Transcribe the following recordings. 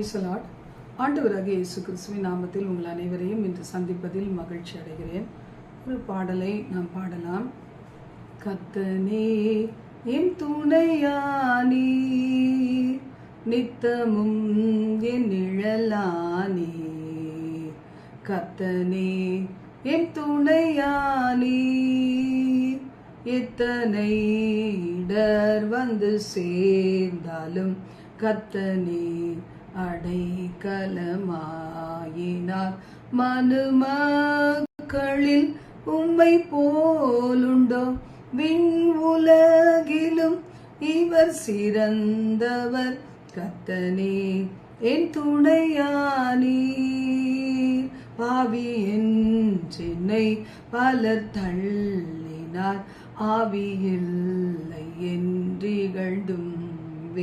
பிரைசலாட் ஆண்டவராக இயேசு கிறிஸ்துவின் நாமத்தில் உங்கள் அனைவரையும் இன்று சந்திப்பதில் மகிழ்ச்சி அடைகிறேன். ஒரு பாடலை நாம் பாடலாம். கத்தனே என் துணையானி நித்தமும் என் நிழலானி கத்தனே என் துணையானி எத்தனை இடர் வந்து சேர்ந்தாலும் கத்தனே அடைக்கலமாயினார். மனுமக்களில் உம்மை போலுண்டோ? விண் உலகிலும் இவர் சிறந்தவர். கத்தனே என் துணையானீர். பாவி என் சென்னை பலர் தள்ளினார். ஆவியில்லை என்றிகழ்ந்தும்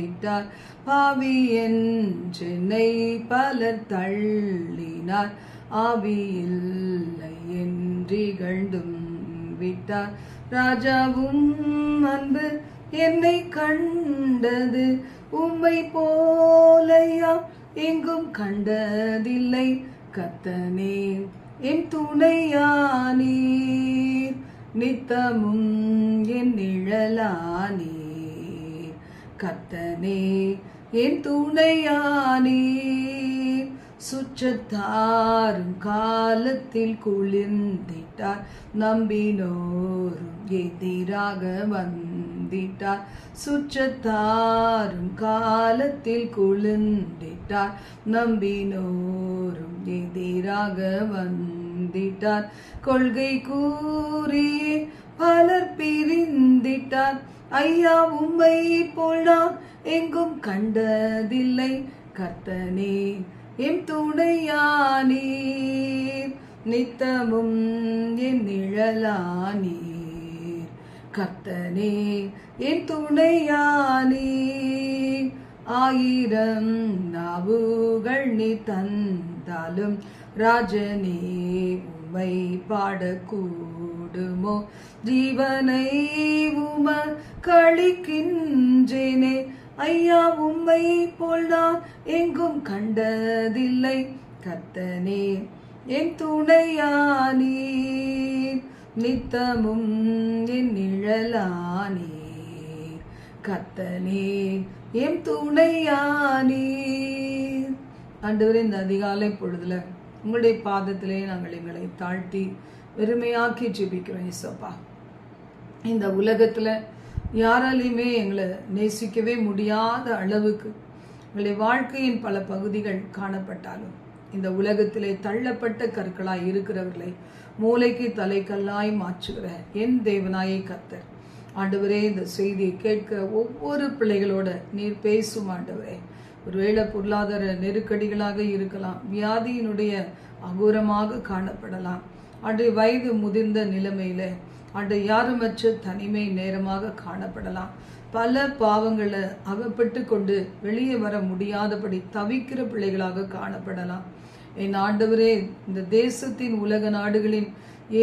விட்டார். பாவி என் சென்னை பலர் தள்ளினார். ஆவியில்லை என்றிகழ்ந்தும் விட்டார். ராஜாவும் அன்பு என்னை கண்டது. உம்மை போலையா எங்கும் கண்டதில்லை. கத்தனே என் துணையானீர். நித்தமும் என் நிழலானீர். கத்தனே என் துணையானே சுற்றத்தாரும் காலத்தில் குளிர்ந்திட்டார் நம்பினோரும் எதிராக வந்திட்டார் சுற்றத்தாரும் காலத்தில் குளிர்ந்திட்டார் நம்பினோரும் எதிராக வந்திட்டார். கொள்கை கூறியே பலர் பிரிந்திட்டார் ஐயா உம்மை போல் நான் எங்கும் கண்டதில்லை. கர்த்தனே என் துணையானீர். நித்தமும் என் நிழலானீர். கர்த்தனே என் துணையானீர். ஆயிரம் நாவுகள் நீ தந்தாலும் ராஜனே உம்மை பாடக்கூ பாடக்கூடுமோ ஜீவனை உம கழிக்கின்றேனே. ஐயா உம்மை போல் நான் எங்கும் கண்டதில்லை. கத்தனே என் துணையானீர். நித்தமும் என் நிழலானீர். கத்தனே என் துணையானீர். ஆண்டவரே இந்த அதிகாலை பொழுதுல உங்களுடைய பாதத்திலே நாங்கள் எங்களை தாழ்த்தி பெருமையாக்கி ஜெபிக்கிறோம் இசப்பா இந்த உலகத்தில் யாராலையுமே எங்களை நேசிக்கவே முடியாத அளவுக்கு எங்களுடைய வாழ்க்கையின் பல பகுதிகள் காணப்பட்டாலும் இந்த உலகத்திலே தள்ளப்பட்ட கற்களாய் இருக்கிறவர்களை மூளைக்கு தலைக்கல்லாய் மாற்றுகிற என் தேவனாயை கத்தர் ஆண்டவரே இந்த செய்தியை கேட்கிற ஒவ்வொரு பிள்ளைகளோட நீர் பேசும் ஆண்டவரே. ஒருவேளை பொருளாதார நெருக்கடிகளாக இருக்கலாம் வியாதியினுடைய அகோரமாக காணப்படலாம். அன்று வயது முதிர்ந்த நிலைமையில அன்று யாருமற்ற தனிமை நேரமாக காணப்படலாம். பல பாவங்களை அகப்பட்டு கொண்டு வெளியே வர முடியாதபடி தவிக்கிற பிள்ளைகளாக காணப்படலாம். என் ஆண்டவரே இந்த தேசத்தின் உலக நாடுகளின்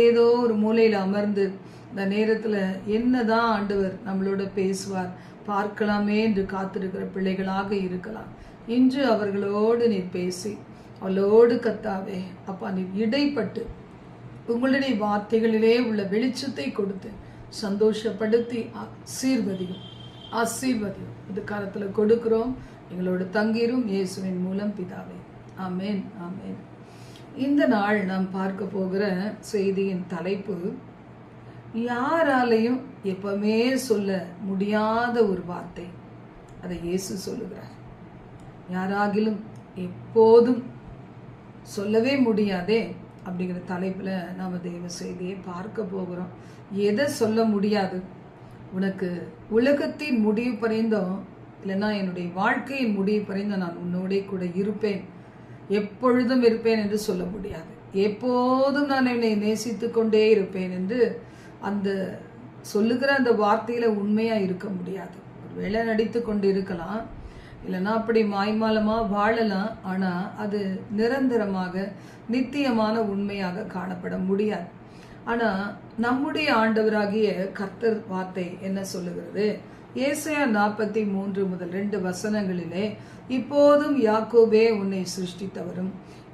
ஏதோ ஒரு மூலையில் அமர்ந்து இந்த நேரத்தில் என்னதான் ஆண்டவர் நம்மளோட பேசுவார் பார்க்கலாமே என்று காத்திருக்கிற பிள்ளைகளாக இருக்கலாம். இன்று அவர்களோடு நீர் பேசி அவளோடு கத்தாவே அப்பா நீர் இடைப்பட்டு உங்களுடைய வார்த்தைகளிலே உள்ள வெளிச்சத்தை கொடுத்து சந்தோஷப்படுத்தி ஆசீர்வதியும். ஆசீர்வதியும். இது காலத்தில் கொடுக்கிறோம். எங்களோட தங்கிரும் இயேசுவின் மூலம் பிதாவே. ஆமேன் ஆமேன். இந்த நாள் நாம் பார்க்க போகிற செய்தியின் தலைப்பு யாராலையும் எப்பவுமே சொல்ல முடியாத ஒரு வார்த்தை. அதை இயேசு சொல்லுகிறார். யாராகிலும் எப்போதும் சொல்லவே முடியாதே. அப்படிங்கிற தலைப்பில் நாம் தெய்வ செய்தியை பார்க்க போகிறோம். எதை சொல்ல முடியாது? உனக்கு உலகத்தின் முடிவு பறைந்தோம் இல்லைன்னா என்னுடைய வாழ்க்கையின் முடிவு பறைந்தோம் நான் உன்னோடே கூட இருப்பேன். எப்பொழுதும் இருப்பேன் என்று சொல்ல முடியாது. எப்போதும் நான் என்னை நேசித்து கொண்டே இருப்பேன் என்று அந்த சொல்லுகிற அந்த வார்த்தையில் உண்மையாக இருக்க முடியாது. ஒருவேளை நடித்து கொண்டு இருக்கலாம் இல்லைன்னா அப்படி மாய்மாலமாக வாழலாம் ஆனால் அது நிரந்தரமாக நித்தியமான உண்மையாக காணப்பட முடியாது. ஆனால் நம்முடைய ஆண்டவராகிய கர்த்தர் வார்த்தை என்ன சொல்லுகிறது? ஏசையா நாற்பத்தி மூன்று முதல் ரெண்டு வசனங்களிலே இப்போதும் யாக்கோபே உன்னை சிருஷ்டித்தவரும்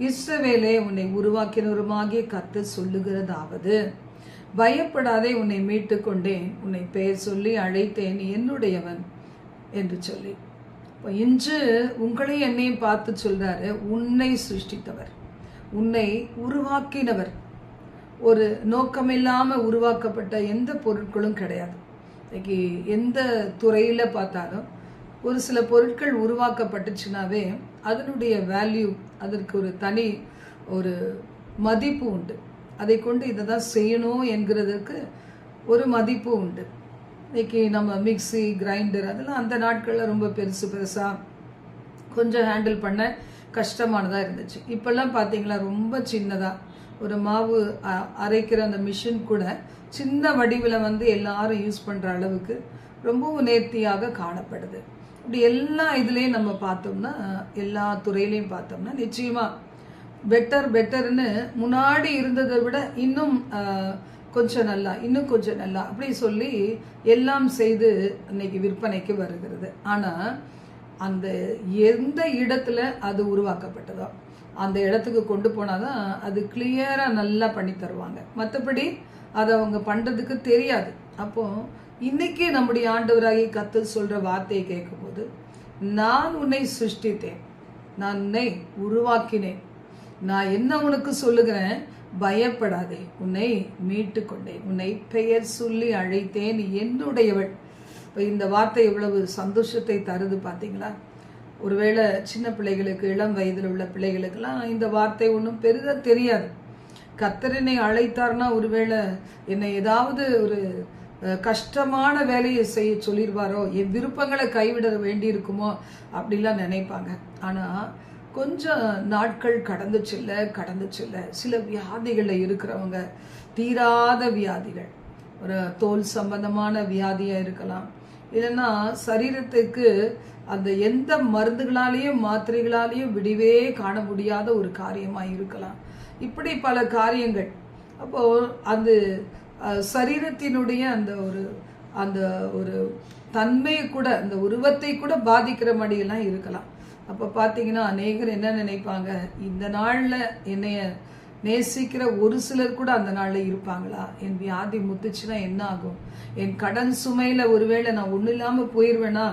இஸ்ரவேலே உன்னை உருவாக்கினவருமாகிய கத்து சொல்லுகிறதாவது. பயப்படாதே உன்னை மீட்டு கொண்டேன் உன்னை பெயர் சொல்லி அழைத்தேன் என்னுடையவன் என்று சொல்லி. இன்று உங்களையும் என்னையும் பார்த்து சொல்றாரு உன்னை சிருஷ்டித்தவர். உன்னை உருவாக்கினவர். ஒரு நோக்கமில்லாமல் உருவாக்கப்பட்ட எந்த பொருட்களும் கிடையாது. இன்னைக்கு எந்த துறையில் பார்த்தாலும் ஒரு சில பொருட்கள் உருவாக்கப்பட்டுச்சுனாவே அதனுடைய வேல்யூ அதற்கு ஒரு தனி ஒரு மதிப்பு உண்டு. அதை கொண்டு இதை தான் செய்யணும் என்கிறதுக்கு ஒரு மதிப்பு உண்டு. இன்னைக்கு நம்ம மிக்ஸி கிரைண்டர் அதெல்லாம் அந்த நாட்களில் ரொம்ப பெருசு பெருசாக கொஞ்சம் ஹேண்டில் பண்ண கஷ்டமானதாக இருந்துச்சு. இப்போல்லாம் பார்த்தீங்களா ரொம்ப சின்னதாக ஒரு மாவு அ- அரைக்கிற அந்த மிஷின் கூட சின்ன வடிவில் வந்து எல்லாரும் யூஸ் பண்ணுற அளவுக்கு ரொம்பவும் நேர்த்தியாக காணப்படுது. இப்படி எல்லா இதுலேயும் நம்ம பார்த்தோம்னா எல்லா துறையிலையும் பார்த்தோம்னா நிச்சயமாக பெட்டர் பெட்டர்னு முன்னாடி இருந்ததை விட இன்னும் கொஞ்சம் நல்லா இன்னும் கொஞ்சம் நல்லா அப்படி சொல்லி எல்லாம் செய்து இன்னைக்கு விற்பனைக்கு வருகிறது. ஆனால் அந்த எந்த இடத்துல அது உருவாக்கப்பட்டதோ அந்த இடத்துக்கு கொண்டு போனாதான் அது கிளியராக நல்லா பண்ணி தருவாங்க. மற்றபடி அதை அவங்க பண்ணுறதுக்கு தெரியாது. அப்போ இன்னைக்கு நம்முடைய ஆண்டவராகி கத்து சொல்கிற வார்த்தையை கேட்கும்போது நான் உன்னை சிருஷ்டித்தேன். நான் உன்னை உருவாக்கினேன். நான் என்ன உனக்கு சொல்லுகிறேன்? பயப்படாதே. உன்னை மீட்டு கொண்டேன் உன்னை பெயர் சொல்லி அழைத்தேன். என்னுடையவள். இப்போ இந்த வார்த்தை எவ்வளவு சந்தோஷத்தை தருது பார்த்தீங்களா ஒருவேளை சின்ன பிள்ளைகளுக்கு இளம் வயதில் உள்ள பிள்ளைகளுக்கெல்லாம் இந்த வார்த்தை ஒன்றும் பெரிதாக தெரியாது. கத்தரனை அழைத்தார்னா ஒருவேளை என்னை ஏதாவது ஒரு கஷ்டமான வேலையை செய்ய சொல்லிடுவாரோ என் விருப்பங்களை கைவிட வேண்டியிருக்குமோ? அப்படிலாம் நினைப்பாங்க. ஆனால் கொஞ்சம் நாட்கள் கடந்து செல்ல கடந்து செல்ல சில வியாதிகளில் இருக்கிறவங்க தீராத வியாதிகள். ஒரு தோல் சம்பந்தமான வியாதியாக இருக்கலாம். இல்லைன்னா சரீரத்துக்கு அந்த எந்த மருந்துகளாலேயும் மாத்திரைகளாலேயும் விடிவே காண முடியாத ஒரு காரியமாக இருக்கலாம். இப்படி பல காரியங்கள். அப்போது அந்த சரீரத்தினுடைய அந்த ஒரு அந்த ஒரு தன்மையை கூட அந்த உருவத்தை கூட பாதிக்கிற மாதிரியெல்லாம் இருக்கலாம். அப்போ பார்த்தீங்கன்னா அநேகர் என்ன நினைப்பாங்க? இந்த நாளில் என்னைய நேசிக்கிற ஒரு சிலர் கூட அந்த நாளில் இருப்பாங்களா? என் வியாதி முத்துச்சுன்னா என்ன ஆகும்? என் கடன் சுமையில் ஒருவேளை நான் ஒன்றும் இல்லாமல் போயிடுவேனா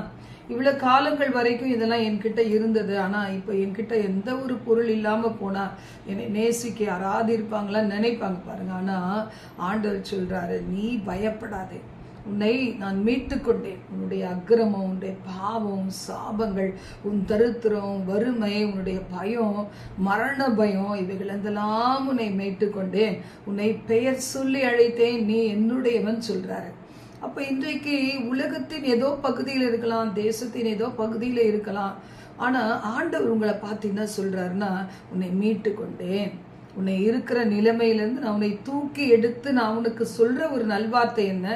இவ்வளோ காலங்கள் வரைக்கும் இதெல்லாம் என்கிட்ட இருந்தது. ஆனால் இப்போ என்கிட்ட எந்த ஒரு பொருள் இல்லாமல் போனால் என்னை நேசிக்க யாராவது இருப்பாங்களான்னு நினைப்பாங்க பாருங்க. ஆனால் ஆண்டவர் சொல்கிறாரு நீ பயப்படாதே. உன்னை நான் மீட்டு கொண்டேன் உன்னுடைய அக்கிரமம் உன்னுடைய பாவம் சாபங்கள் உன் தருத்திரம் வறுமை உன்னுடைய பயம் மரண பயம் இவைகள் உன்னை மீட்டு கொண்டேன் உன்னை பெயர் சொல்லி அழைத்தேன். நீ என்னுடையவன் சொல்றாரு. அப்ப இன்றைக்கு உலகத்தின் ஏதோ பகுதியில் இருக்கலாம் தேசத்தின் ஏதோ பகுதியில் இருக்கலாம். ஆனா ஆண்டவர் உங்களை பார்த்து என்ன சொல்றாருன்னா உன்னை மீட்டு கொண்டேன் உன்னை இருக்கிற நிலைமையிலேருந்து நான் உன்னை தூக்கி எடுத்து நான் உனக்கு சொல்ற ஒரு நல்வார்த்தை என்ன?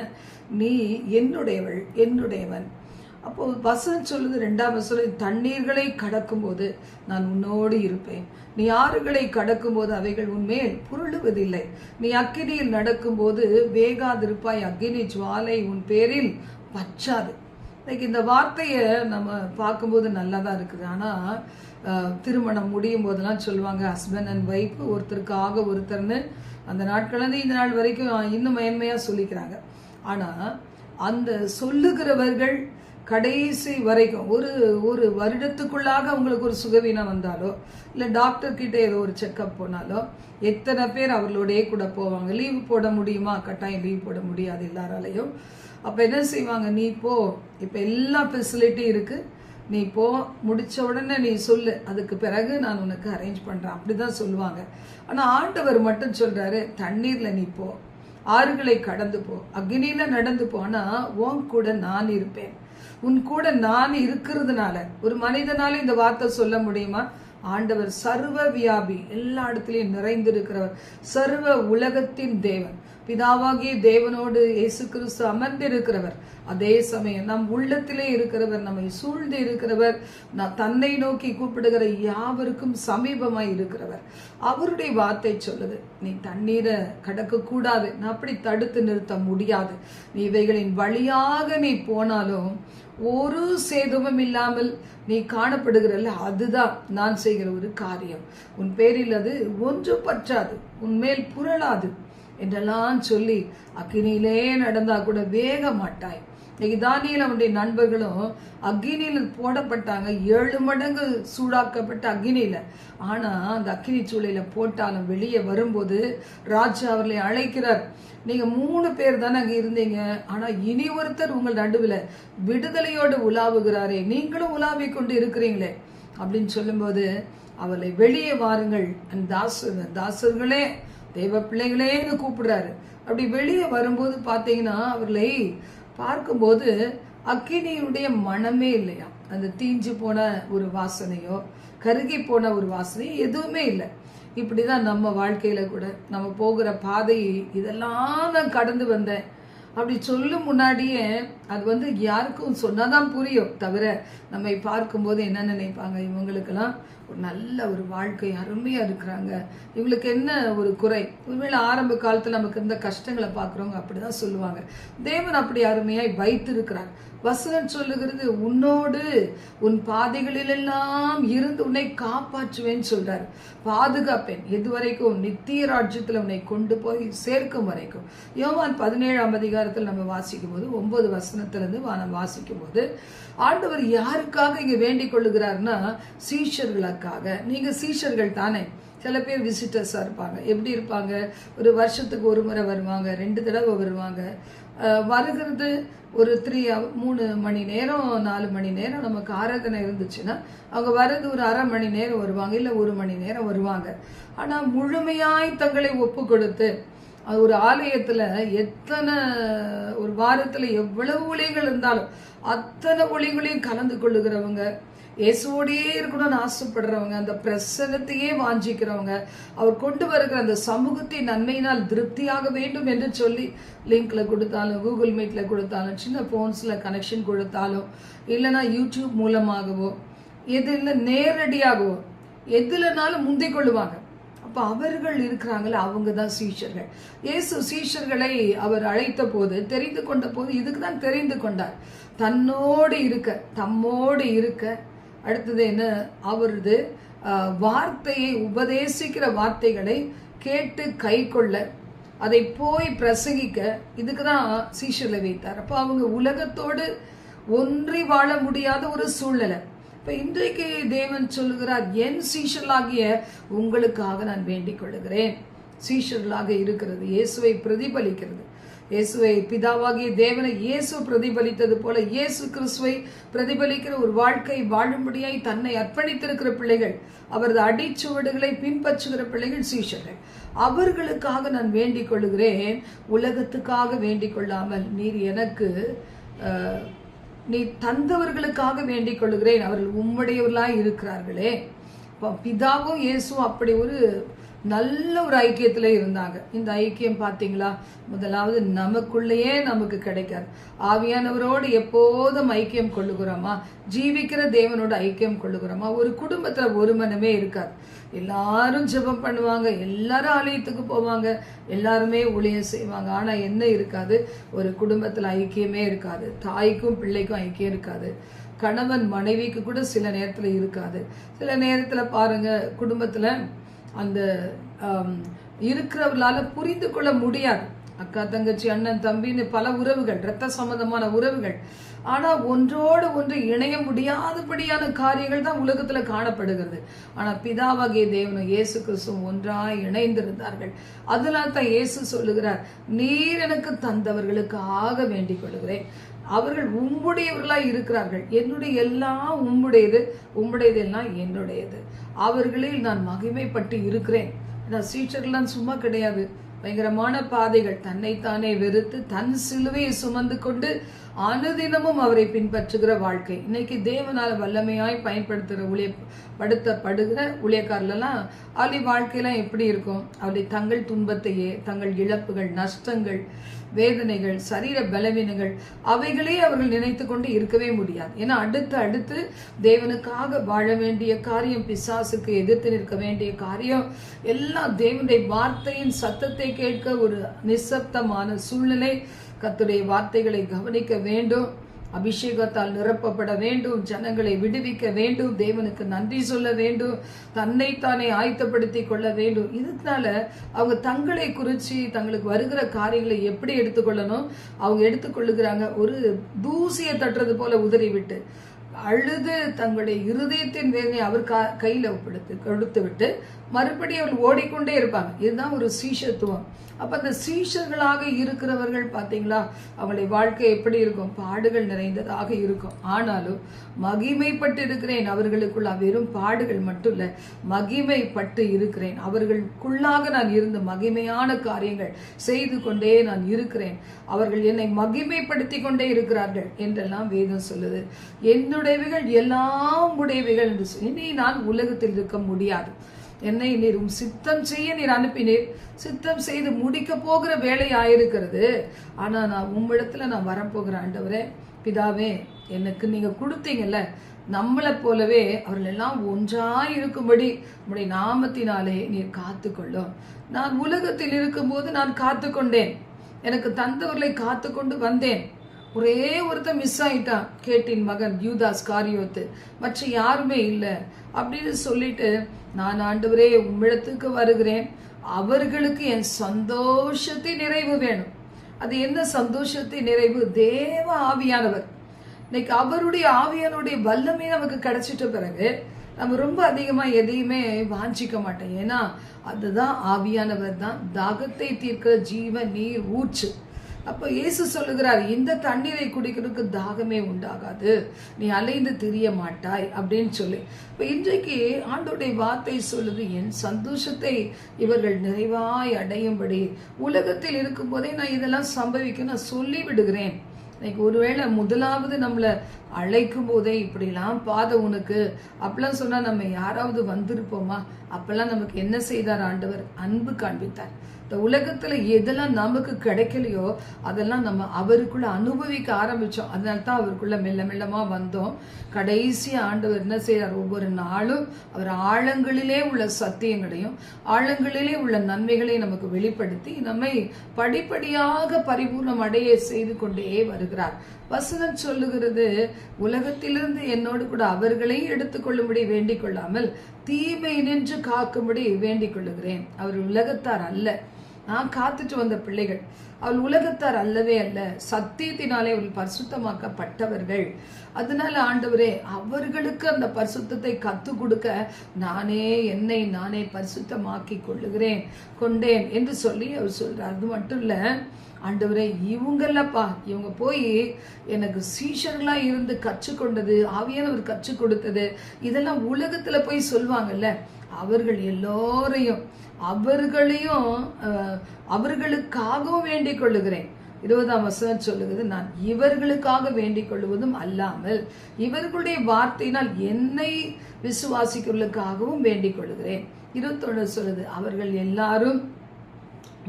நீ என்னுடையவள் என்னுடையவன். அப்போது வசனம் சொல்லுது ரெண்டாம் வசனம் தண்ணீர்களை கடக்கும்போது நான் உன்னோடு இருப்பேன். நீ ஆறுகளை கடக்கும்போது அவைகள் உன்மேல் புரளுவதில்லை. நீ அக்கினியில் நடக்கும்போது வேகாதிருப்பாய் அக்கினி ஜுவாலை உன் பேரில் பச்சாது இன்னைக்கு இந்த வார்த்தையை நம்ம பார்க்கும்போது நல்லா தான் இருக்குது ஆனால் திருமணம் முடியும் போதெல்லாம் சொல்லுவாங்க ஹஸ்பண்ட் அண்ட் ஒய்ஃப் ஒருத்தருக்காக ஒருத்தர்னு. அந்த நாட்கள்லேருந்து இந்த நாள் வரைக்கும் இன்னும் மேன்மையாக சொல்லிக்கிறாங்க. ஆனால் அந்த சொல்லுகிறவர்கள் கடைசி வரைக்கும் ஒரு ஒரு வருடத்துக்குள்ளாக அவங்களுக்கு ஒரு சுகவீனம் வந்தாலோ இல்லை டாக்டர் கிட்ட ஏதோ ஒரு செக்கப் போனாலோ எத்தனை பேர் அவர்களோடையே கூட போவாங்க. லீவு போட முடியுமா? கட்டாயம் லீவ் போட முடியாது எல்லாராலையும். அப்போ என்ன செய்வாங்க? நீ போ. இப்போ எல்லா ஃபெசிலிட்டி இருக்கு. நீ போ. முடிச்ச உடனே நீ சொல்லு. அதுக்கு பிறகு நான் உனக்கு அரேஞ்ச் பண்றேன். அப்படிதான் சொல்லுவாங்க. ஆனா ஆண்டவர் மட்டும் சொல்றாரு தண்ணீர்ல நீ போ. ஆறுகளை கடந்து போ. அக்னியில நடந்து போனா உன் கூட நான் இருப்பேன். உன் கூட நான் இருக்கிறதுனால. ஒரு மனிதனால இந்த வார்த்தை சொல்ல முடியுமா? ஆண்டவர் சர்வ வியாபி எல்லா இடத்துலையும் நிறைந்திருக்கிறவர். சர்வ உலகத்தின் தேவன். பிதாவாகிய தேவனோடு இயேசு கிறிஸ்து அமர்ந்திருக்கிறவர். அதே சமயம் நம் உள்ளத்திலே இருக்கிறவர் நம்மை சூழ்ந்து இருக்கிறவர் நான் தன்னை நோக்கி கூப்பிடுகிற யாவருக்கும் சமீபமாய் இருக்கிறவர். அவருடைய வார்த்தை சொல்லுது நீ தண்ணீரை கடக்க கூடாது நான் அப்படி தடுத்து நிறுத்த முடியாது. நீ இவைகளின் வழியாக நீ போனாலும் ஒரு சேதமும் இல்லாமல் நீ காணப்படுகிறல்ல அதுதான் நான் செய்கிற ஒரு காரியம். உன் பேரில் அது ஒன்றும் பற்றாது உன்மேல் புரளாது. என்றெல்லாம் சொல்லி அக்கினியிலே நடந்தா கூட வேக மாட்டாய் இன்னைக்கு தானியில் அவனுடைய நண்பர்களும் அக்னியில் போடப்பட்டாங்க. ஏழு மடங்கு சூடாக்கப்பட்ட அக்னியில் ஆனால் அந்த அக்னி சூளையில் போட்டாலும் வெளியே வரும்போது ராஜா அவர்களை அழைக்கிறார். நீங்கள் மூணு பேர் தானே அங்கே இருந்தீங்க. ஆனால் இனி ஒருத்தர் உங்கள் நடுவில் விடுதலையோடு உலாவுகிறாரே. நீங்களும் உலாவி கொண்டு இருக்கிறீங்களே அப்படின்னு சொல்லும்போது அவளை வெளியே வாருங்கள். அந்த தாசு தாசர்களே தெய்வ பிள்ளைகளேன்னு கூப்பிடுறாரு. அப்படி வெளியே வரும்போது பார்த்தீங்கன்னா அவர்களை பார்க்கும்போது அக்கினியுடைய மனமே இல்லையா? அந்த தீஞ்சு போன ஒரு வாசனையோ கருகி போன ஒரு வாசனையோ எதுவுமே இல்லை. இப்படிதான் நம்ம வாழ்க்கையில கூட நம்ம போகிற பாதை இதெல்லாம் நான் கடந்து வந்தேன். அப்படி சொல்லும் முன்னாடியே அது வந்து யாருக்கும் சொன்னாதான் புரியும். தவிர நம்மை பார்க்கும்போது என்ன நினைப்பாங்க? இவங்களுக்கெல்லாம் ஒரு நல்ல ஒரு வாழ்க்கை அருமையா இருக்கிறாங்க. இவங்களுக்கு என்ன ஒரு குறை? ஒருவேளை ஆரம்ப காலத்துல நமக்கு இந்த கஷ்டங்களை பார்க்குறவங்க அப்படிதான் சொல்லுவாங்க. தேவன் அப்படி அருமையாய் வைத்திருக்கிறார். வசனம் சொல்லுகிறது உன்னோடு உன் பாதைகளிலெல்லாம் இருந்து உன்னை காப்பாற்றுவேன்னு சொல்றாரு. பாதுகாப்பேன். எது வரைக்கும் நித்திய ராஜ்யத்துல உன்னை கொண்டு போய் சேர்க்கும் வரைக்கும். யோவான் பதினேழாம் அதிகாரத்தில் நம்ம வாசிக்கும் போது ஒன்பது வசனத்திலிருந்து வாசிக்கும் போது ஆண்டவர் யாருக்காக இங்கே வேண்டிக் கொள்ளுகிறாருன்னா சீஷர்களுக்காக. நீங்கள் சீஷர்கள் தானே. சில பேர் விசிட்டர்ஸாக இருப்பாங்க. எப்படி இருப்பாங்க? ஒரு வருஷத்துக்கு ஒரு முறை வருவாங்க ரெண்டு தடவை வருவாங்க. வருகிறது ஒரு த்ரீ மூணு மணி நேரம் நாலு மணி நேரம் நமக்கு ஆராதனை இருந்துச்சுன்னா அவங்க வர்றது ஒரு அரை மணி நேரம் வருவாங்க இல்லை ஒரு மணி நேரம் வருவாங்க. ஆனால் முழுமையாய் தங்களை ஒப்பு கொடுத்து அது ஒரு ஆலயத்தில் எத்தனை ஒரு வாரத்தில் எவ்வளவு ஒளிகள் இருந்தாலும் அத்தனை ஒளிகளையும் கலந்து கொள்ளுகிறவங்க இயேசுவோடையே இருக்கணும்னு ஆசைப்படுறவங்க அந்த பிரசனத்தையே வாஞ்சிக்கிறவங்க அவர் கொண்டு வருகிற அந்த சமூகத்தின் நன்மையினால் திருப்தியாக வேண்டும் என்று சொல்லி லிங்க்ல கொடுத்தாலும் கூகுள் மீட்ல கொடுத்தாலும் சின்ன ஃபோன்ஸில் கனெக்ஷன் கொடுத்தாலும் இல்லைன்னா யூடியூப் மூலமாகவோ எது இல்லை நேரடியாகவோ எதுலனாலும் முந்திக் கொள்ளுவாங்க. அப்போ அவர்கள் இருக்கிறாங்களே அவங்க தான் சீஷர்கள். இயேசு சீஷர்களை அவர் அழைத்த போது தெரிந்து கொண்ட போது இதுக்கு தான் தெரிந்து கொண்டார். தன்னோடு இருக்க தம்மோடு இருக்க. அடுத்தது என்ன? அவரது வார்த்தையை உபதேசிக்கிற வார்த்தைகளை கேட்டு கை கொள்ள அதை போய் பிரசங்கிக்க இதுக்கு தான் சீஷர்களை வைத்தார். அப்போ அவங்க உலகத்தோடு ஒன்றி வாழ முடியாத ஒரு சூழ்நிலை. இப்ப இன்றைக்கு தேவன் சொல்லுகிறார் என் சீஷர்களாகிய உங்களுக்காக நான் வேண்டிக் கொள்ளுகிறேன். சீஷர்களாக இருக்கிறது இயேசுவை பிரதிபலிக்கிறது. இயேசுவை பிதாவாகிய தேவனை இயேசு பிரதிபலித்தது போல இயேசு கிறிஸ்துவை பிரதிபலிக்கிற ஒரு வாழ்க்கை வாழும்படியாய் தன்னை அர்ப்பணித்திருக்கிற பிள்ளைகள் அவரது அடிச்சுவடுகளை பின்பற்றுகிற பிள்ளைகள் சீஷர்கள். அவர்களுக்காக நான் வேண்டிக் கொள்ளுகிறேன் உலகத்துக்காக வேண்டிக் கொள்ளாமல் நீர் எனக்கு நீ தந்தவர்களுக்காக வேண்டிக் கொள்கிறேன் அவர்கள் உம்முடையவர்களாய் இருக்கிறார்களே. பிதாவும் இயேசுவும் அப்படி ஒரு நல்ல ஒரு ஐக்கியத்தில் இருந்தாங்க. இந்த ஐக்கியம் பார்த்தீங்களா? முதலாவது நமக்குள்ளேயே நமக்கு கிடைக்காது. ஆவியானவரோடு எப்போதும் ஐக்கியம் கொள்ளுகிறோமா? ஜீவிக்கிற தேவனோட ஐக்கியம் கொள்ளுகிறோமா? ஒரு குடும்பத்தில் ஒரு மனமே இருக்காது. எல்லாரும் ஜெபம் பண்ணுவாங்க எல்லாரும் ஆலயத்துக்கு போவாங்க எல்லாருமே ஊழியம் செய்வாங்க. ஆனா என்ன இருக்காது? ஒரு குடும்பத்துல ஐக்கியமே இருக்காது. தாய்க்கும் பிள்ளைக்கும் ஐக்கியம் இருக்காது. கணவன் மனைவிக்கு கூட சில நேரத்துல இருக்காது. சில நேரத்துல பாருங்க குடும்பத்துல அந்த ஆம், இருக்கிறவர்களால புரிந்து கொள்ள முடியாது. அக்கா தங்கச்சி அண்ணன் தம்பின்னு பல உறவுகள் இரத்த சம்பந்தமான உறவுகள். ஆனா ஒன்றோடு ஒன்று இணைய முடியாதபடியான காரியங்கள் தான் உலகத்துல காணப்படுகிறது. ஆனா பிதாவாகிய தேவனும் இயேசு கிறிஸ்துவும் ஒன்றாய் இணைந்திருந்தார்கள். அதனால தான் இயேசு சொல்லுகிறார் நீர் எனக்கு தந்தவர்களுக்காக வேண்டிக் கொள்கிறேன் அவர்கள் உம்முடையவர்களாய் இருக்கிறார்கள். என்னுடைய எல்லாம் உம்முடையது உம்முடையது எல்லாம் என்னுடையது. அவர்களில் நான் மகிமைப்பட்டு இருக்கிறேன். நான் சீச்சர்லாம் சும்மா கிடையாது. பயங்கரமான பாதைகள் தன்னைத்தானே வெறுத்து தன் சிலுவையை சுமந்து கொண்டு அனுதினமும் அவரை பின்பற்றுகிற வாழ்க்கை. இன்னைக்கு தேவனால் வல்லமையாய் பயன்படுத்துகிற ஊழிய படுத்தப்படுகிற ஊழியக்காரர்லாம் அவருடைய வாழ்க்கையெல்லாம் எப்படி இருக்கும்? அவருடைய தங்கள் துன்பத்தையே தங்கள் இழப்புகள் நஷ்டங்கள் வேதனைகள் சரீர பலவீனங்கள் அவைகளே அவர்கள் நினைத்து கொண்டு இருக்கவே முடியாது. ஏன்னா அடுத்து அடுத்து தேவனுக்காக வாழ வேண்டிய காரியம் பிசாசுக்கு எதிர்த்து நிற்க வேண்டிய காரியம் எல்லாம் தேவனுடைய வார்த்தையின் சத்தத்தை கேட்க ஒரு நிசப்தமான சூழ்நிலை கத்துடைய வார்த்தைகளை கவனிக்க வேண்டும். அபிஷேகத்தால் நிரப்பப்பட வேண்டும் ஜனங்களை விடுவிக்க வேண்டும் தேவனுக்கு நன்றி சொல்ல வேண்டும் தன்னைத்தானே ஆயத்தப்படுத்தி கொள்ள வேண்டும். இதனால அவங்க தங்களை குறித்து தங்களுக்கு வருகிற காரியங்களை எப்படி எடுத்துக்கொள்ளணும்? அவங்க எடுத்துக்கொள்ளுகிறாங்க ஒரு தூசியை தட்டுறது போல உதறிவிட்டு அழுது தங்களுடைய இருதயத்தின் வேதனை அவர் கா கையில் ஒப்படுத்து கொடுத்து விட்டு மறுபடியும் அவர்கள் ஓடிக்கொண்டே இருப்பாங்க. இதுதான் ஒரு சீஷத்துவம். அப்போ அந்த சீஷர்களாக இருக்கிறவர்கள் பார்த்தீங்களா? அவங்களுடைய வாழ்க்கை எப்படி இருக்கும்? பாடுகள் நிறைந்ததாக இருக்கும். ஆனாலும் மகிமைப்பட்டு இருக்கிறேன் அவர்களுக்குள்ள வெறும் பாடுகள் மட்டும் இல்லை மகிமைப்பட்டு இருக்கிறேன். அவர்களுக்குள்ளாக நான் இருந்த மகிமையான காரியங்கள் செய்து கொண்டே நான் இருக்கிறேன். அவர்கள் என்னை மகிமைப்படுத்தி கொண்டே இருக்கிறார்கள் என்றெல்லாம் வேதம் சொல்லுது. என்னுடையவைகள் எல்லாம் உடையவைகள் என்று சொல்லி இனி நான் உலகத்தில் இருக்க முடியாது. என்னை நீர் உம் சித்தம் செய்ய நீர் அனுப்பினீர். சித்தம் செய்து முடிக்க போகிற வேலை ஆயிருக்கிறது. ஆனா நான் உம்மிடத்துல நான் வரப்போகிற ஆண்டவரே பிதாவே எனக்கு நீங்க கொடுத்தீங்கல்ல நம்மளை போலவே அவர்கள் எல்லாம் ஒன்றாய் இருக்கும்படி உம்முடைய நாமத்தினாலே நீர் காத்துக்கொள்ளும். நான் உலகத்தில் இருக்கும்போது நான் காத்துக்கொண்டேன். எனக்கு தந்தவர்களை காத்துக்கொண்டு வந்தேன். ஒரே ஒருத்தன் மிஸ் ஆயிட்டான். கேட்டின் மகன் யூதாஸ் காரியோத்து. மற்ற யாருமே இல்லை. அப்படின்னு சொல்லிட்டு நான் ஆண்டவரே உம்மிடத்துக்கு வருகிறேன். அவர்களுக்கு என் சந்தோஷத்தை நிறைவு வேணும். அது என்ன சந்தோஷத்தை நிறைவு? தேவ ஆவியானவர். இன்னைக்கு அவருடைய ஆவியானுடைய வல்லமே நமக்கு கிடைச்சிட்ட பிறகு நம்ம ரொம்ப அதிகமா எதையுமே வாஞ்சிக்க மாட்டோம். ஏன்னா அதுதான் ஆவியானவர் தான். தாகத்தை தீர்க்கிற ஜீவ நீர் ஊற்று. அப்போ இயேசு சொல்லுகிறார் இந்த தண்ணீரை குடிக்கிறதுக்கு தாகமே உண்டாகாது. நீ அலைந்து தெரிய மாட்டாய் அப்படின்னு சொல்லி. இப்போ இன்றைக்கு ஆண்டோடைய வார்த்தை சொல்லுது என் சந்தோஷத்தை இவர்கள் நிறைவாய் அடையும்படி. உலகத்தில் இருக்கும் போதே நான் இதெல்லாம் சம்பவிக்கும் நான் சொல்லி விடுகிறேன் இன்னைக்கு ஒருவேளை முதலாவது நம்மளை அழைக்கும் போதே இப்படிலாம் பாதை உனக்கு. அப்பெல்லாம் சொன்னால் நம்ம யாராவது வந்திருப்போமா? அப்பெல்லாம் நமக்கு என்ன செய்தார் ஆண்டவர்? அன்பு காண்பித்தார். இந்த உலகத்துல எதெல்லாம் நமக்கு கிடைக்கலையோ அதெல்லாம் நம்ம அவருக்குள்ள அனுபவிக்க ஆரம்பிச்சோம். அதனால தான் அவருக்குள்ள மெல்ல மெல்லமா வந்தோம். கடைசி ஆண்டவர் என்ன செய்யறார் ஒவ்வொரு நாளும் அவர் ஆழங்களிலே உள்ள சத்தியங்களையும் ஆழங்களிலே உள்ள நன்மைகளையும் நமக்கு வெளிப்படுத்தி நம்மை படிப்படியாக பரிபூர்ணம் அடைய செய்து கொண்டே வருகிறார். வசனம் சொல்லுகிறது உலகத்திலிருந்து என்னோடு கூட அவர்களையும் எடுத்துக்கொள்ளும்படி வேண்டிக் கொள்ளாமல் தீமை நின்று காக்கும்படி வேண்டிக் கொள்ளுகிறேன். அவர் உலகத்தார் அல்ல. நான் காத்துட்டு வந்த பிள்ளைகள். அவள் உலகத்தார் அல்லவே அல்ல சத்தியத்தினாலே அவள் பரிசுத்தமாக்கப்பட்டவர்கள். அதனால ஆண்டவரே அவர்களுக்கு அந்த பரிசுத்தத்தை கத்து கொடுக்க நானே என்னை நானே பரிசுத்தமாக்கி கொள்ளுகிறேன் கொண்டேன் என்று சொல்லி அவர் சொல்றார். அது மட்டும் இல்ல ஆண்டவரே இவங்கல்லப்பா இவங்க போய் எனக்கு சீஷர்களா இருந்து கற்றுக்கொண்டது ஆவியானவர் கற்றுக் கொடுத்தது இதெல்லாம் உலகத்துல போய் சொல்லுவாங்கல்ல அவர்கள் எல்லோரையும் அவர்களையும் அவர்களுக்காகவும் வேண்டிக் கொள்ளுகிறேன். இருபதாம் வசனம் சொல்லுகிறது நான் இவர்களுக்காக வேண்டிக் கொள்வதும் அல்லாமல் இவர்களுடைய வார்த்தையினால் என்னை விசுவாசிக்கிறவர்களுக்காகவும் வேண்டிக் கொள்ளுகிறேன். இருபத்தொன்னு சொல்லுது அவர்கள் எல்லாரும்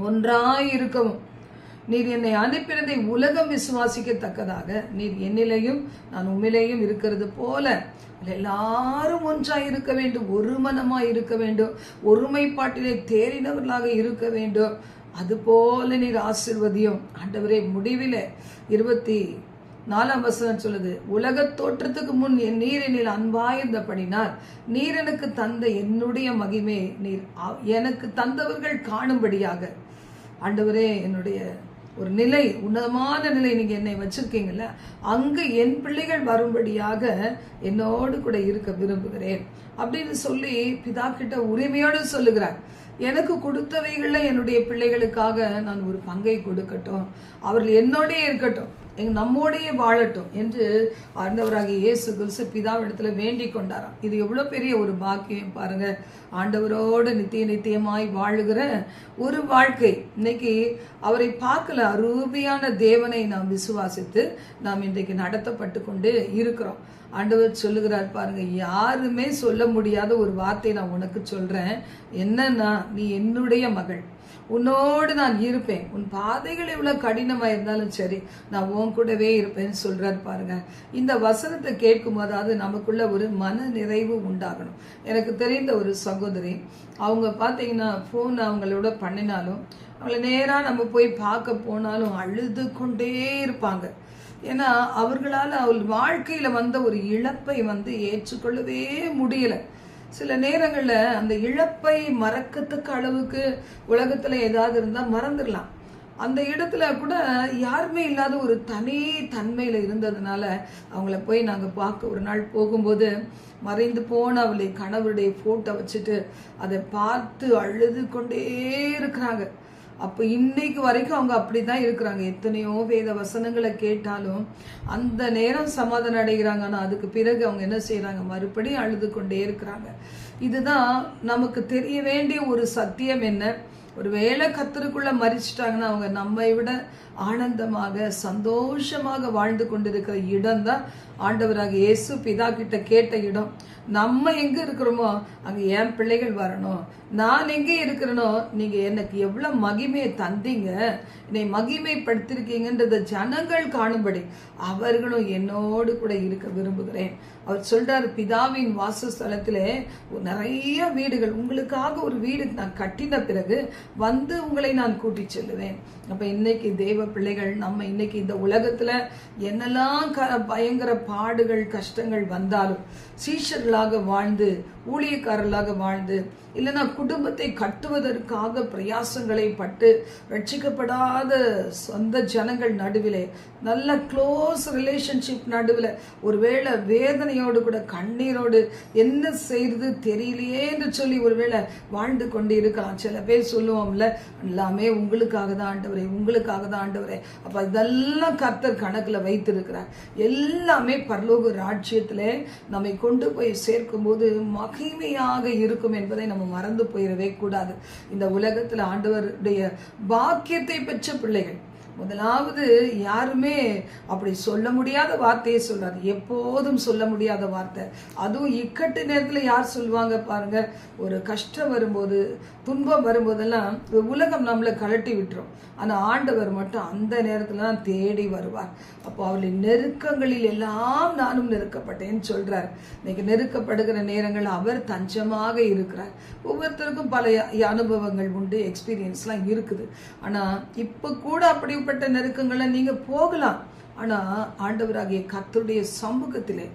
ஒன்றாய் இருக்கவும் நீர் என்னை அனுப்பினதை உலகம் விசுவாசிக்கத்தக்கதாக. நீர் என்னிலையும் நான் உம்மிலையும் இருக்கிறது போல. எல்லாரும் ஒன்றாக இருக்க வேண்டும் ஒரு மனமாக இருக்க வேண்டும். ஒருமைப்பாட்டிலே தேறினவர்களாக இருக்க வேண்டும். அதுபோல நீர் ஆசிர்வதியும். ஆண்டவரே முடிவில். இருபத்தி நாலாம் வசனம் சொல்லுது உலகத் தோற்றத்துக்கு முன் என் நீர் என்னில் அன்பாயிருந்தபடினால் நீர் எனக்கு தந்த என்னுடைய மகிமை நீர் எனக்கு தந்தவர்கள் காணும்படியாக. ஆண்டவரே என்னுடைய ஒரு நிலை உன்னதமான நிலை நீங்க என்னை வச்சிருக்கீங்கல்ல அங்க என் பிள்ளைகள் வரும்படியாக என்னோடு கூட இருக்க விரும்புகிறேன் அப்படின்னு சொல்லி பிதா கிட்ட உரிமையோடு சொல்லுகிறார். எனக்கு கொடுத்தவைகளில் என்னுடைய பிள்ளைகளுக்காக நான் ஒரு பங்கை கொடுக்கட்டும். அவர்கள் என்னோடே இருக்கட்டும். எங்கள் நம்மோடையே வாழட்டும் என்று ஆண்டவராகிய இயேசு கிறிஸ்து பிதாவிடத்தில் வேண்டிக் கொண்டாராம். இது எவ்வளோ பெரிய ஒரு பாக்கியம் பாருங்க. ஆண்டவரோடு நித்திய நித்தியமாய் வாழுகிற ஒரு வாழ்க்கை. இன்னைக்கு அவரை பார்க்கல அரூபியான தேவனை நாம் விசுவாசித்து நாம் இன்றைக்கு நடத்தப்பட்டு கொண்டு இருக்கிறோம். ஆண்டவர் சொல்லுகிறார் பாருங்க யாருமே சொல்ல முடியாத ஒரு வார்த்தை நான் உனக்கு சொல்கிறேன் என்னன்னா நீ என்னுடைய மகள். உன்னோடு நான் இருப்பேன். உன் பாதைகள் எவ்வளோ கடினமாக இருந்தாலும் சரி நான் உன் கூடவே இருப்பேன்னு சொல்கிறார் பாருங்க. இந்த வசனத்தை கேட்கும் போதாவது நமக்குள்ள ஒரு மன நிறைவு உண்டாகணும். எனக்கு தெரிந்த ஒரு சகோதரி அவங்க பார்த்தீங்கன்னா ஃபோன் அவங்களோட பண்ணினாலும் அவங்கள நேராக நம்ம போய் பார்க்க போனாலும் அழுது கொண்டே இருப்பாங்க. ஏன்னா அவர்களால் அவள் வாழ்க்கையில் வந்த ஒரு இழப்பை வந்து ஏற்றுக்கொள்ளவே முடியலை. சில நேரங்களில் அந்த இழப்பை மறக்கத்தக்க அளவுக்கு உலகத்தில் ஏதாவது இருந்தால் மறந்துடலாம். அந்த இடத்துல கூட யாருமே இல்லாத ஒரு தனி தன்மையில் இருந்ததுனால அவங்கள போய் நாங்கள் பார்க்க ஒரு நாள் போகும்போது மறைந்து போன அவளை கணவருடைய ஃபோட்டோ வச்சுட்டு அதை பார்த்து அழுது கொண்டே இருக்கிறாங்க. அப்போ இன்னைக்கு வரைக்கும் அவங்க அப்படி தான் இருக்கிறாங்க. எத்தனையோ வேத வசனங்களை கேட்டாலும் அந்த நேரம் சமாதானம் அடைகிறாங்க. ஆனால் அதுக்கு பிறகு அவங்க என்ன செய்கிறாங்க மறுபடியும் அழுது கொண்டே இருக்கிறாங்க. இதுதான் நமக்கு தெரிய வேண்டிய ஒரு சத்தியம் என்ன? ஒரு வேலை கத்தருக்குள்ளே மறிச்சிட்டாங்கன்னா அவங்க நம்மை விட ஆனந்தமாக சந்தோஷமாக வாழ்ந்து கொண்டிருக்கிற இடம் தான் ஆண்டவராக இயேசு பிதா கிட்ட கேட்ட இடம். நம்ம எங்க இருக்கிறோமோ அங்க என் பிள்ளைகள் வரணும். நான் எங்கே இருக்கிறேனோ நீங்க எனக்கு எவ்வளவு மகிமையை தந்தீங்க. என்னை மகிமைப்படுத்திருக்கீங்கன்றத ஜனங்கள் காணும்படி அவர்களும் என்னோடு கூட இருக்க விரும்புகிறேன். அவர் சொல்றாரு பிதாவின் வாசஸ்தலத்திலே நிறைய வீடுகள். உங்களுக்காக ஒரு வீடு நான் கட்டின பிறகு வந்து உங்களை நான் கூட்டி செல்லுவேன். அப்ப இன்னைக்கு தேவ பிள்ளைகள் நம்ம இன்னைக்கு இந்த உலகத்துல என்னெல்லாம் க பயங்கர பாடுகள் கஷ்டங்கள் வந்தாலும் சீஷர்களாக வாழ்ந்து ஊழியக்காரர்களாக வாழ்ந்து இல்லைன்னா குடும்பத்தை கட்டுவதற்காக பிரயாசங்களை பட்டு ரட்சிக்கப்படாத சொந்த ஜனங்கள் நடுவிலே நல்ல க்ளோஸ் ரிலேஷன்ஷிப் நடுவில் ஒருவேளை வேதனையோடு கூட கண்ணீரோடு என்ன செய்யறது தெரியலையே என்று சொல்லி ஒருவேளை வாழ்ந்து கொண்டு இருக்கலாம். சில பேர் சொல்லுவோம்ல எல்லாமே உங்களுக்காக தான் ஆண்டவரே உங்களுக்காக தான் ஆண்டவரே. அப்போ இதெல்லாம் கர்த்தர் கணக்கில் வைத்திருக்கிறார். எல்லாமே பரலோக ராஜ்யத்தில் நம்மை கொண்டு போய் சேர்க்கும்போது மகிமையாக இருக்கும் என்பதை நம்ம மறந்து போயிடவே கூடாது. இந்த உலகத்தில் ஆண்டவருடைய பாக்கியத்தை பெற்ற பிள்ளைகள். முதலாவது யாருமே அப்படி சொல்ல முடியாத வார்த்தையை சொல்றாரு. எப்போதும் சொல்ல முடியாத வார்த்தை. அதுவும் இக்கட்டு நேரத்தில் யார் சொல்லுவாங்க பாருங்க ஒரு கஷ்டம் வரும்போது துன்பம் வரும்போதெல்லாம் உலகம் நம்மளை கழட்டி விட்டுரும். ஆனால் ஆண்டவர் மட்டும் அந்த நேரத்தில் தான் தேடி வருவார். அப்போ அவளின் நெருக்கங்களில் எல்லாம் நானும் நெருக்கப்பட்டேன்னு சொல்கிறார் இன்னைக்கு நெருக்கப்படுகிற நேரங்கள் அவர் தஞ்சமாக இருக்கிறார். ஒவ்வொருத்தருக்கும் பல அனுபவங்கள் உண்டு எக்ஸ்பீரியன்ஸ்லாம் இருக்குது. ஆனால் இப்போ கூட அப்படிப்பட்ட நெருக்கங்களை நீங்கள் போகலாம். ஆனா ஆண்டவராகிய கத்தருடைய சமூகத்திலே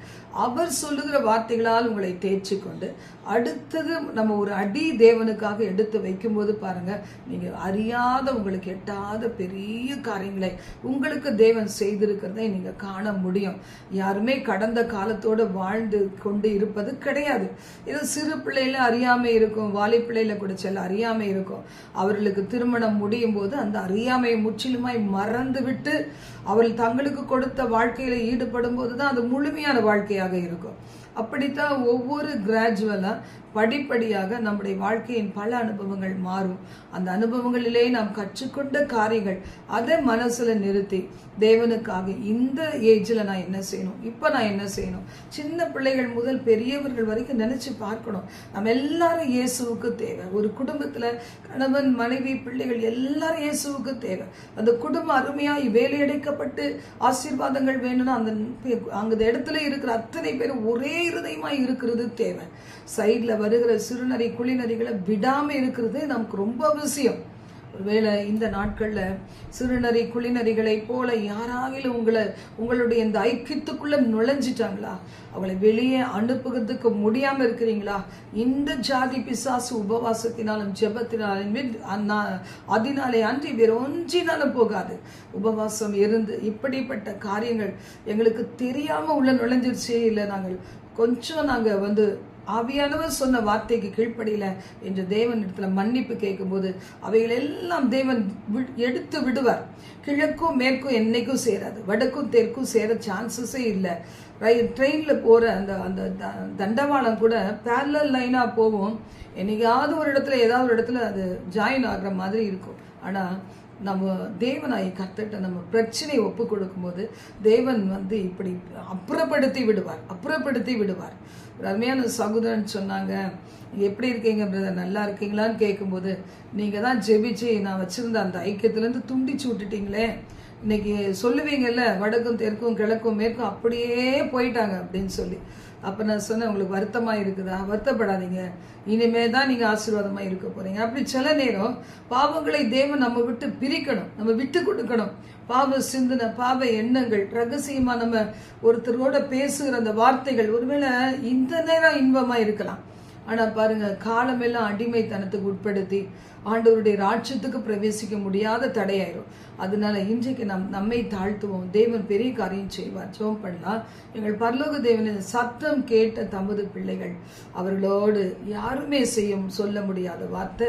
அவர் சொல்லுகிற வார்த்தைகளால் உங்களை தேய்ச்சி கொண்டு அடுத்தது நம்ம ஒரு அடி தேவனுக்காக எடுத்து வைக்கும்போது பாருங்க நீங்க அறியாத உங்களுக்கு எட்டாத பெரிய காரியங்களை உங்களுக்கு தேவன் செய்திருக்கிறதை நீங்க காண முடியும். யாருமே கடந்த காலத்தோடு வாழ்ந்து கொண்டு இருப்பது கிடையாது. ஏதோ சிறு பிள்ளையில அறியாமை இருக்கும் வாலி பிள்ளையில கூட செல்ல அறியாமை இருக்கும். அவர்களுக்கு திருமணம் முடியும் போது அந்த அறியாமையை முற்றிலுமாய் மறந்து விட்டு அவர்கள் தங்களுக்கு கொடுத்த வாழ்க்கையில ஈடுபடும் போது தான் அது முழுமையான வாழ்க்கையாக இருக்கும். அப்படித்தான் ஒவ்வொரு கிராஜுவலாக படிப்படியாக நம்முடைய வாழ்க்கையின் பல அனுபவங்கள் மாறும். அந்த அனுபவங்களிலே நாம் கற்றுக்கொண்ட காரியங்கள் அதை மனசில் நிறுத்தி தேவனுக்காக இந்த ஏஜில் நான் என்ன செய்யணும்? இப்போ நான் என்ன செய்யணும்? சின்ன பிள்ளைகள் முதல் பெரியவர்கள் வரைக்கும் நினச்சி பார்க்கணும். நம்ம எல்லாரும் இயேசுவுக்கு தேவை. ஒரு குடும்பத்தில் கணவன் மனைவி பிள்ளைகள் எல்லாரும் இயேசுவுக்கு தேவை. அந்த குடும்பம் அருமையாக வேலையடைக்கப்பட்டு ஆசீர்வாதங்கள் வேணும்னா அந்த அந்த இடத்துல இருக்கிற அத்தனை பேர் ஒரே இருதயமாக இருக்கிறது தேவை சைடில் வருகிற சிறுநரி குளிநறிகளை விடாம இருக்கிறது நமக்கு ரொம்ப அவசியம். ஒருவேளை இந்த நாட்கள்ல சிறுநரி குளிநறிகளை போல யாராகிலும் உங்களை உங்களுடைய இந்த ஐக்கியத்துக்குள்ள நுழைஞ்சிட்டாங்களா? அவளை வெளியே அனுப்புகிறதுக்கு முடியாம இருக்கிறீங்களா? இந்த ஜாதி பிசாசு உபவாசத்தினாலும் ஜெபத்தினாலும் அதனாலே அன்றி வேற ஒன்றினாலும் போகாது. உபவாசம் இருந்து இப்படிப்பட்ட காரியங்கள் எங்களுக்கு தெரியாம உள்ள நுழைஞ்சிருச்சே இல்லை நாங்கள். கொஞ்சம் நாங்கள் வந்து ஆவியானவர் சொன்ன வார்த்தைக்கு கீழ்ப்படியில என்று தேவனிடத்துல மன்னிப்பு கேட்கும்போது அவைகள் எல்லாம் தேவன் வி- எடுத்து விடுவார். கிழக்கும் மேற்கும் என்னைக்கும் சேராது. வடக்கும் தெற்கும் சேர சான்சஸே இல்லை. ரயில் ட்ரெயினில் போகிற அந்த அந்த த- தண்டவாளம் கூட பேரலல் லைனாக போகும். என்னைக்காவது ஒரு இடத்துல ஏதாவது ஒரு இடத்துல அது ஜாயின் ஆகிற மாதிரி இருக்கும். ஆனால் நம்ம தேவனாய் கர்த்தட்ட நம்ம பிரச்சனையை ஒப்பு கொடுக்கும்போது தேவன் வந்து இப்படி அப்புறப்படுத்தி விடுவார் அப்புறப்படுத்தி விடுவார். ஒரு அருமையான சகோதரன் சொன்னாங்க எப்படி இருக்கீங்க பிரதர் நல்லா இருக்கீங்களான்னு கேட்கும்போது நீங்கள் தான் ஜெபிச்சு நான் வச்சுருந்த அந்த ஐக்கியத்துலேருந்து துண்டிச்சு விட்டுட்டீங்களே. இன்னைக்கு சொல்லுவீங்கல்ல வடக்கும் தெற்கும் கிழக்கும் மேற்கும் அப்படியே போயிட்டாங்க அப்படின்னு சொல்லி. அப்போ நான் சொன்னேன் உங்களுக்கு வருத்தமாக இருக்குதா? வருத்தப்படாதீங்க. இனிமே தான் நீங்கள் ஆசீர்வாதமாக இருக்க போகிறீங்க அப்படி சில நேரம் பாவங்களை தேவன் நம்ம விட்டு பிரிக்கணும். நம்ம விட்டு கொடுக்கணும். பாவ சிந்தனை பாவ எண்ணங்கள் ரகசியமாக நம்ம ஒருத்தரோட பேசுகிற அந்த வார்த்தைகள் ஒருவேளை இந்த நேரம் இன்பமாக இருக்கலாம். ஆனால் பாருங்க காலமெல்லாம் அடிமைத்தனத்துக்கு உட்படுத்தி ஆண்டவருடைய ராட்சத்துக்கு பிரவேசிக்க முடியாத தடையாயிரும். அதனால இன்றைக்கு நம் நம்மை தாழ்த்துவோம். தேவன் பெரிய காரியம் செய்வார். ஜோம் பண்ணலாம். எங்கள் பரலோக தேவனின் சத்தம் கேட்ட தமது பிள்ளைகள் அவர்களோடு யாருமே செய்யும் சொல்ல முடியாத வார்த்தை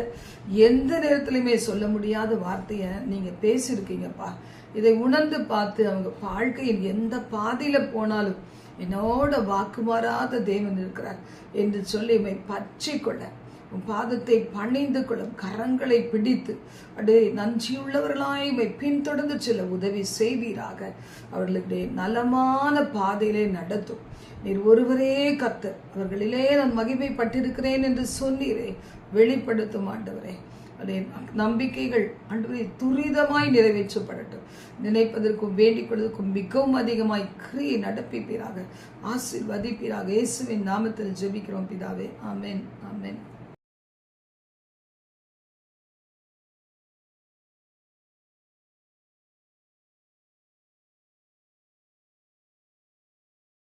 எந்த நேரத்திலுமே சொல்ல முடியாத வார்த்தையை நீங்க பேசியிருக்கீங்கப்பா. இதை உணர்ந்து பார்த்து அவங்க வாழ்க்கையின் எந்த பாதையில போனாலும் என்னோட வாக்குமாறாத தேவன் இருக்கிறார் என்று சொல்லி இவை பற்றி கொள்ள உன் பாதத்தை பணிந்து கொள்ளும் கரங்களை பிடித்து அடே நஞ்சியுள்ளவர்களாய் இவை பின்தொடர்ந்து செல்ல உதவி செய்வீராக. அவர்களுடைய நலமான பாதையிலே நடத்தும். நீர் ஒருவரே கர்த்தர் அவர்களிலே நான் மகிமைப்பட்டிருக்கிறேன் என்று சொன்னீரே. வெளிப்படுத்தும் ஆண்டவரே. அதே நம்பிக்கைகள் ஆண்டவரே துரிதமாய் நிறைவேற்றப்படட்டும். நினைப்பதற்கும் வேண்டிக் கொள்வதற்கும் மிகவும் அதிகமாய் கிரியை நடப்பிப்பீராக. ஆசீர்வதிப்பீராக. இயேசுவின் நாமத்தில் ஜெபிக்கிறோம் பிதாவே. ஆமேன் ஆமேன்.